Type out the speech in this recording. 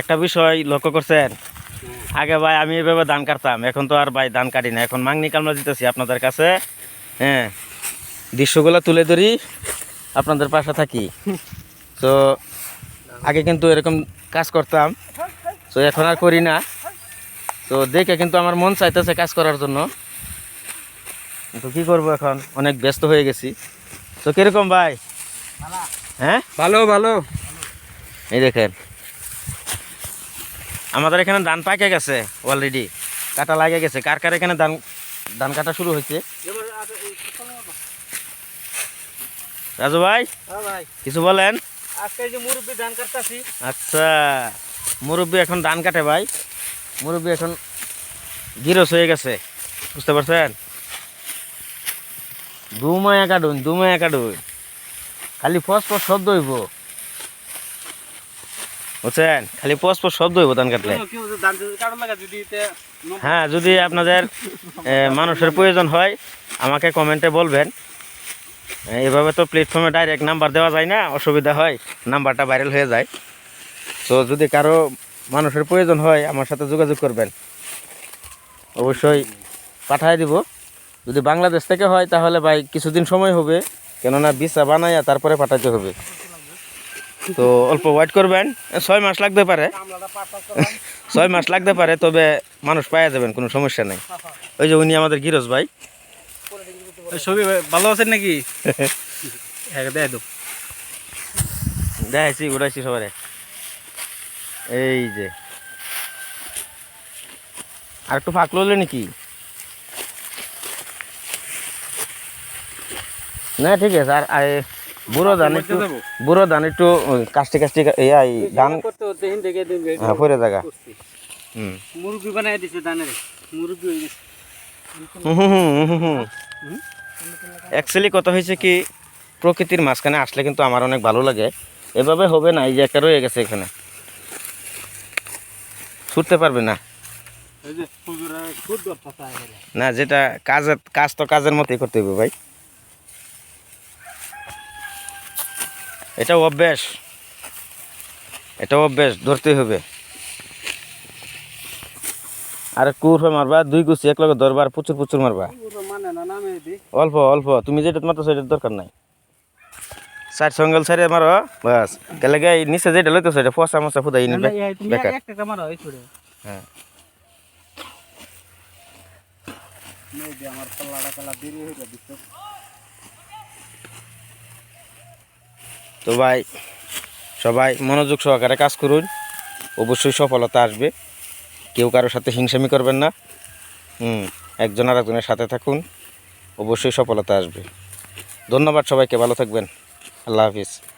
একটা বিষয় লক্ষ্য করছেন? আগে ভাই আমি এভাবে ধান কাটতাম এখন তো আর ভাই ধান কাটি না। এখন মাংনি কামলা দিতেছি আপনাদের কাছে হ্যাঁ। দৃশ্যগুলো তুলে ধরি আপনাদের পাশে থাকি। তো আগে কিন্তু এরকম কাজ করতাম তো এখন আর করি না। তো দেখে কিন্তু আমার মন চাইতেছে কাজ করার জন্য। তো কি করব এখন? অনেক ব্যস্ত হয়ে গেছি। তো কীরকম ভাই? হ্যাঁ? ভালো ভালো। এই দেখেন। আমাদের এখানে ধান পাকে গেছে অলরেডি কাটা লাগে গেছে। কার কার এখানে ধান ধান কাটা শুরু হয়েছে? রাজু ভাই হ্যাঁ কিছু বলেন? আচ্ছা মুরব্বী এখন ধান কাটে ভাই। মুরব্বী এখন গিরস হয়ে গেছে বুঝতে পারছেন? দুমায়া কাটুন দুমায়া কাটুন। খালি ফস ফস শব্দ হইব। বুঝছেন? খালি ফস শব্দ হইব ধান কাটলে। হ্যাঁ যদি আপনাদের মানুষের প্রয়োজন হয় আমাকে কমেন্টে বলবেন। এভাবে তো প্ল্যাটফর্মে ডাইরেক্ট নাম্বার দেওয়া যায় না অসুবিধা হয় নাম্বারটা ভাইরাল হয়ে যায়। তো যদি কারও মানুষের প্রয়োজন হয় আমার সাথে যোগাযোগ করবেন। অবশ্যই পাঠায় দিব। যদি বাংলাদেশ থেকে হয় তাহলে ভাই কিছুদিন সময় হবে কেননা ভিসা বানাইয়া তারপরে পাঠাতে হবে। তো অল্প ওয়েট করবেন। ছয় মাস লাগতে পারে। ছয় মাস লাগতে পারে তবে মানুষ পাওয়া যাবেন কোনো সমস্যা নেই। ওই যে উনি আমাদের গিরস ভাই। ছবি ভালো আছেন নাকি? হ্যাঁ দেয় তো দেখাইছি উড়াইছি সবারে। এই যে। আর একটু ফাঁক লইলে নাকি? না ঠিক আছে আর বুড়ো ধান একটু বুড়ো ধান একটু কাষ্টি কাষ্টি ইয়া ধান হ্যাঁ পরে জায়গা হুম। মুরব্বী বানাই দিছে ধানের। মুরব্বী হয়ে গেছে। অ্যাকচুয়ালি কথা হয়েছে কি প্রকৃতির মাঝখানে আসলে কিন্তু আমার অনেক ভালো লাগে। এভাবে হবে না এই যে একটা রয়ে গেছে এখানে। ছুটতে পারবে না। না যেটা কাজের কাজ তো কাজের মতোই করতে হবে ভাই। এটা অভ্যাস। এটা অভ্যাস ধরতেই হবে। আর কুরফে মারবা দুই গুছি এক লগে ধরবা আর প্রচুর প্রচুর মারবা। অল্প অল্প তুমি যেটা মারতো সেটার দরকার নাই। সাইড সঙ্গল সাইডে মারো বাস। গেলে গে নিচে যেটা লইতো সেটা ফসা মশা ফুদাই নিবে। বেকার। হয়। আমার পাল্লাটা কালা দেরি হয়ে দিছ তো ভাই, সবাই মনোযোগ সহকারে কাজ করুন। অবশ্যই সফলতা আসবে। কেউ কারোর সাথে হিংসামি করবেন না। হুম, একজন আর একজনের সাথে থাকুন। অবশ্যই সফলতা আসবে। ধন্যবাদ সবাইকে, ভালো থাকবেন। আল্লাহ হাফিজ।